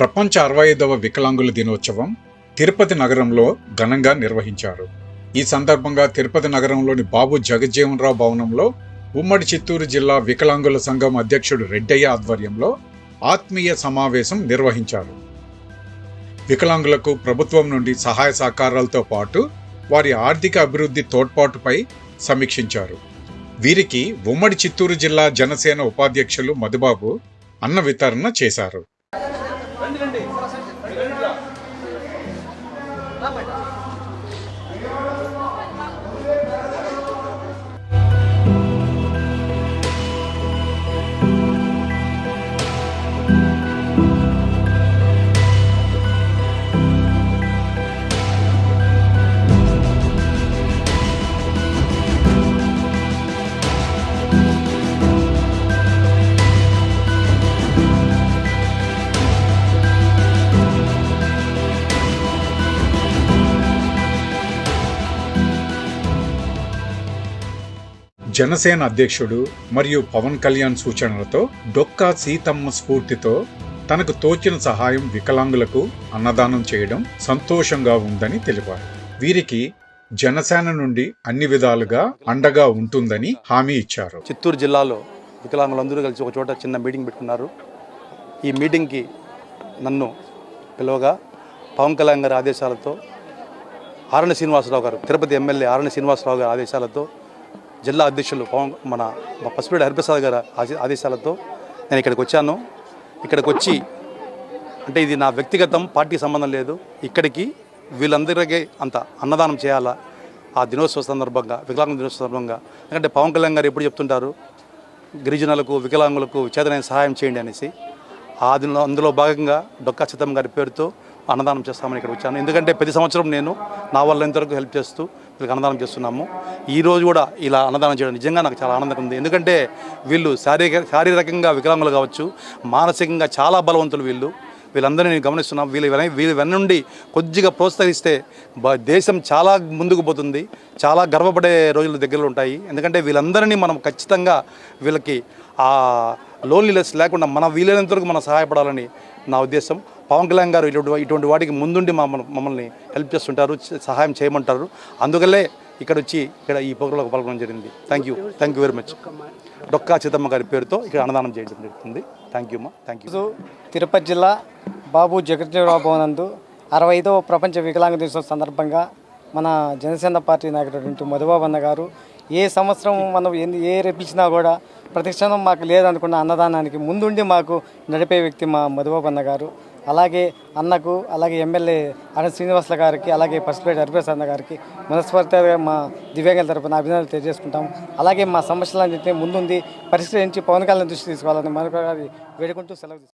ప్రపంచ అరవై ఐదవ వికలాంగుల దినోత్సవం తిరుపతి నగరంలో ఘనంగా నిర్వహించారు. ఈ సందర్భంగా తిరుపతి నగరంలోని బాబు జగజ్జీవనరావు భవనంలో ఉమ్మడి చిత్తూరు జిల్లా వికలాంగుల సంఘం అధ్యక్షుడు రెడ్డయ్య ఆధ్వర్యంలో ఆత్మీయ సమావేశం నిర్వహించారు. వికలాంగులకు ప్రభుత్వం నుండి సహాయ సహకారాలతో పాటు వారి ఆర్థిక అభివృద్ధి తోడ్పాటుపై సమీక్షించారు. వీరికి ఉమ్మడి చిత్తూరు జిల్లా జనసేన ఉపాధ్యక్షులు మధుబాబు అన్న వితరణ చేశారు. രണ്ട് രണ്ട്. జనసేన అధ్యక్షుడు మరియు పవన్ కళ్యాణ్ సూచనలతో డొక్కా సీతమ్మ స్ఫూర్తితో తనకు తోచిన సహాయం వికలాంగులకు అన్నదానం చేయడం సంతోషంగా ఉందని తెలిపారు. వీరికి జనసేన నుండి అన్ని విధాలుగా అండగా ఉంటుందని హామీ ఇచ్చారు. చిత్తూరు జిల్లాలో వికలాంగులందరూ కలిసి ఒక చోట చిన్న మీటింగ్ పెట్టుకున్నారు. ఈ మీటింగ్కి నన్ను పిలువగా పవన్ కళ్యాణ్ గారి ఆదేశాలతో ఆరణి శ్రీనివాసరావు గారు తిరుపతి ఎమ్మెల్యే ఆరణి శ్రీనివాసరావు గారి ఆదేశాలతో జిల్లా అధ్యక్షులు పవన్ మన మా పసిపిడి హరిప్రసాద్ గారి ఆదేశాలతో నేను ఇక్కడికి వచ్చాను. ఇక్కడికి వచ్చి అంటే ఇది నా వ్యక్తిగతం పార్టీకి సంబంధం లేదు. ఇక్కడికి వీళ్ళందరికీ అంత అన్నదానం చేయాలా? ఆ దినోత్సవ సందర్భంగా వికలాంగ దినోత్సవ సందర్భంగా. ఎందుకంటే పవన్ కళ్యాణ్ గారు ఎప్పుడు చెప్తుంటారు గిరిజనులకు వికలాంగులకు చేతనైన సహాయం చేయండి అనేసి. ఆ దిన అందులో భాగంగా డొక్కా చిత్తం గారి పేరుతో అన్నదానం చేస్తామని ఇక్కడ వచ్చాను. ఎందుకంటే ప్రతి సంవత్సరం నేను నా వల్ల ఇంతవరకు హెల్ప్ చేస్తూ వీళ్ళకి అన్నదానం చేస్తున్నాము. ఈరోజు కూడా ఇలా అన్నదానం చేయడం నిజంగా నాకు చాలా ఆనందంగా ఉంది. ఎందుకంటే వీళ్ళు శారీరక శారీరకంగా వికలాంగులు కావచ్చు మానసికంగా చాలా బలవంతులు వీళ్ళు. వీళ్ళందరినీ నేను గమనిస్తున్నాం. వీళ్ళు వెన- వీళ్ళు వెన్నుండి కొద్దిగా ప్రోత్సహిస్తే బ- దేశం చాలా ముందుకు పోతుంది. చాలా గర్వపడే రోజులు దగ్గరలో ఉంటాయి. ఎందుకంటే వీళ్ళందరినీ మనం ఖచ్చితంగా వీళ్ళకి ఆ లోన్లీనెస్ లేకుండా మన వీలైనంత వరకు మనం సహాయపడాలని నా ఉద్దేశం. పవన్ కళ్యాణ్ గారు ఇటువంటి ఇటువంటి వాటికి ముందుండి మమ్మల్ని మమ్మల్ని హెల్ప్ చేస్తుంటారు సహాయం చేయమంటారు. అందువల్లే ఇక్కడ వచ్చి ఇక్కడ ఈ ప్రోగ్రాంలో పాల్గొనడం జరిగింది. Thank you. Thank you very much. Dokka Chittamma గారి పేరుతో ఇక్కడ అన్నదానం చేయడం జరుగుతుంది. థ్యాంక్ యూ అమ్మా. Thank you. తిరుపతి జిల్లా బాబు జగజ్జీవరావు భవనందు అరవై ఐదవ ప్రపంచ వికలాంగ దినోత్సవం సందర్భంగా మన జనసేన పార్టీ నాయకుడు మధుబాబన్న గారు ఏ సంవత్సరం మనం ఎన్ని ఏ పిలిచినా కూడా ప్రతిక్షణం మాకు లేదనుకున్న అన్నదానానికి ముందుండి మాకు నడిపే వ్యక్తి మా మధుబాబన్న గారు. అలాగే అన్నకు అలాగే ఎమ్మెల్యే అనంత శ్రీనివాసుల గారికి అలాగే పసుపేట హరిప్రసాద్ అన్న గారికి మనస్ఫూర్తిగా మా దివ్యాంగుల తరపున అభినందనలు తెలియజేసుకుంటాం. అలాగే మా సమస్యలన్నింటినీ ముందుంది పరిష్కరించి పవన్ కళ్యాణ్ దృష్టి తీసుకోవాలని మనకు వేడుకుంటూ సెలవు